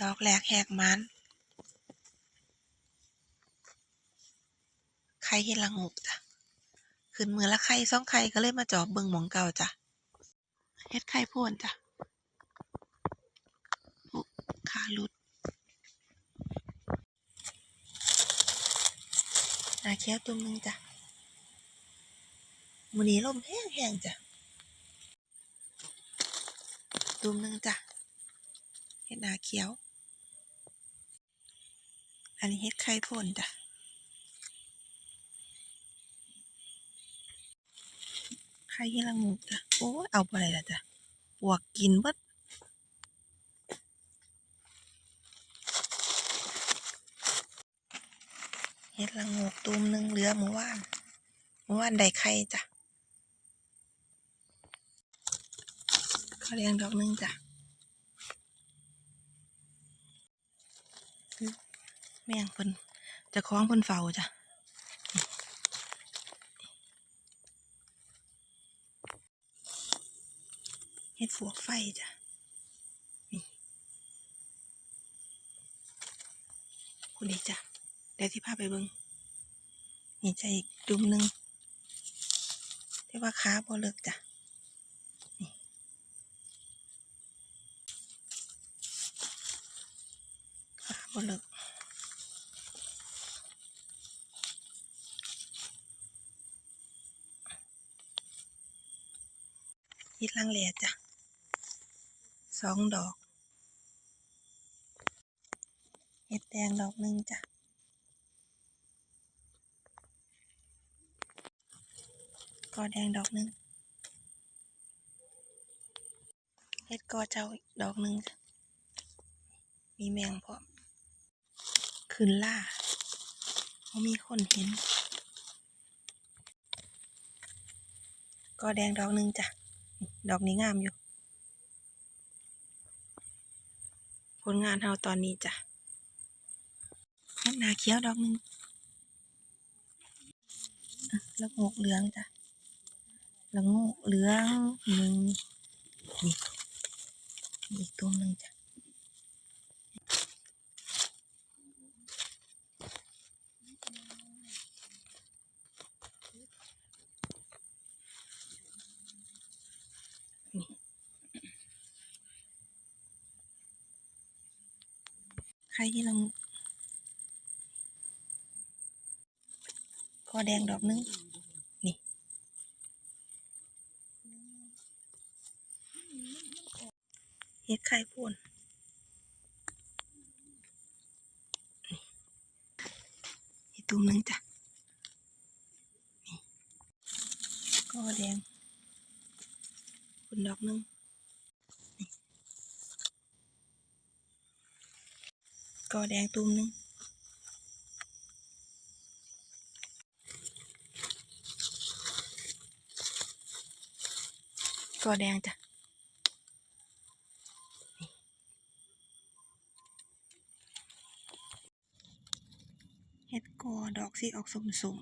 ดอกแหลกแหกมันไข่เห็ดละงกจ้ะขึ้นมือละไข่สองไข่ก็เลยมาจอบเบิ่งหมองเก่าจ้ะเฮ็ดไข่โพนจ้ะขาลุดหนาแค้วตุ่มหนึงจ้ะมือนี้ลมแห้งๆจ้ะตุ่มหนึงจ้ะ เฮ็ดหนาเขียว อันนี้เฮ็ดไข่พ่นจ้ะไข่เฮ็ดละงูจ้ะโอ้เอาไปเลยละจ้ะปวกกินเบิดเฮ็ดละงูตูมหนึ่งเหลือเมื่านเมื่านได้ไข่จ้ะข้าวแดงดอกนึงจ้ะ แม่งเพิ่นจะคล้องเพิ่นเฝ้าจ้ะเฮ็ดฝวกไฟจ้ะนี่คุณดีจ้ะเดี๋ยวที่พาไปเบิ่งนี่จะอีกจุ่มหนึ่งที่ว่าขาบ่เลิกจ้ะ บ่เลิกยิดลังเลจ้ะสองดอกเห็ดแดงดอกหนึ่งจ้ะกอแดงดอกหนึ่งเห็ดกอเจ้าอีกดอกหนึ่งจ้ะมีแมงพร้อม ขึ้นล่าเขามีคนเห็นกอแดงดอกหนึ่งจ้ะ ดอกนี้งามอยู่ ผลงานเฮาตอนนี้จ้ะเฮ็ดหนาเขียวดอกหนึ่งแล้วงกเหลืองจ้ะแล้วงกเหลืองหนึ่งนี่อีกตัวหนึ่งจ้ะ ใครที่เราก็แดงดอกหนึง นี่เฮ็ดไข่พ่นนี่อีกตัวหนึงจ้ะ นี่ก็แดงคุณดอกหนึง ก็แดงตุ้มนึงก็แดงจ้ะเฮ็ดกอดอกสีออกสมสม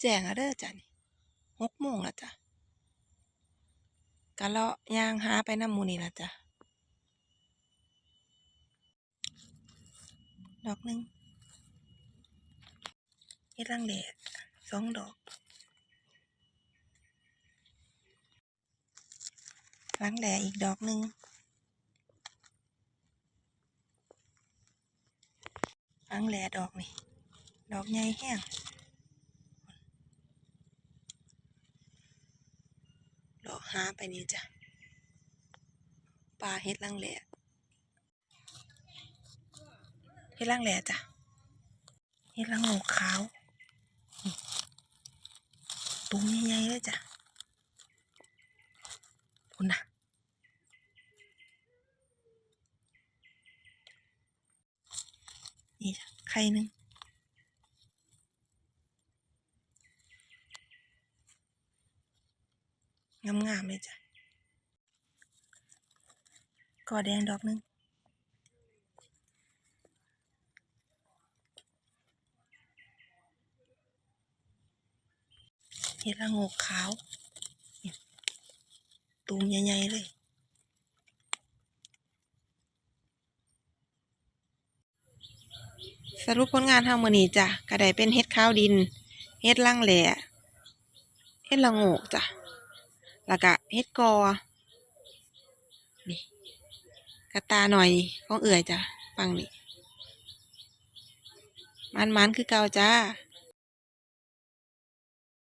แจ้งอะเด้อจ้ะนี่หกโมงแล้วจ้ะ กะเลาะย่างหาไปน้ำมูนี่ละจ้ะ ดอกหนึ่งเฮ็ดรังแดดสองดอกรังแดดอีกดอกหนึ่งรังแดดดอกนี่ ดอกใหญ่แห้งดอกหาไปนี่จ้ะปลาเฮ็ดรังแหล่เฮ็ดรังแหล่จ้ะเฮ็ดรังโงกขาวตุ้มใหญ่ๆเลยจ้ะคุณน่ะนี่จ้ะไข่หนึ่ง งามๆเลยจ้ะกอแดงดอกหนึ่งเห็ดละโงกขาวตูมใหญ่ๆเลยสรุปผลงานทางมือนี้จ้ะก็ได้เป็นเฮ็ดข้าวดิน เฮ็ดล่างแหล่เฮ็ดละโงกจ้ะ แล้วก็เฮ็ดกอ นี่กระตาหน่อยของเอื่อยจ้ะฟังนี่มันมันๆคือเก่าจ้า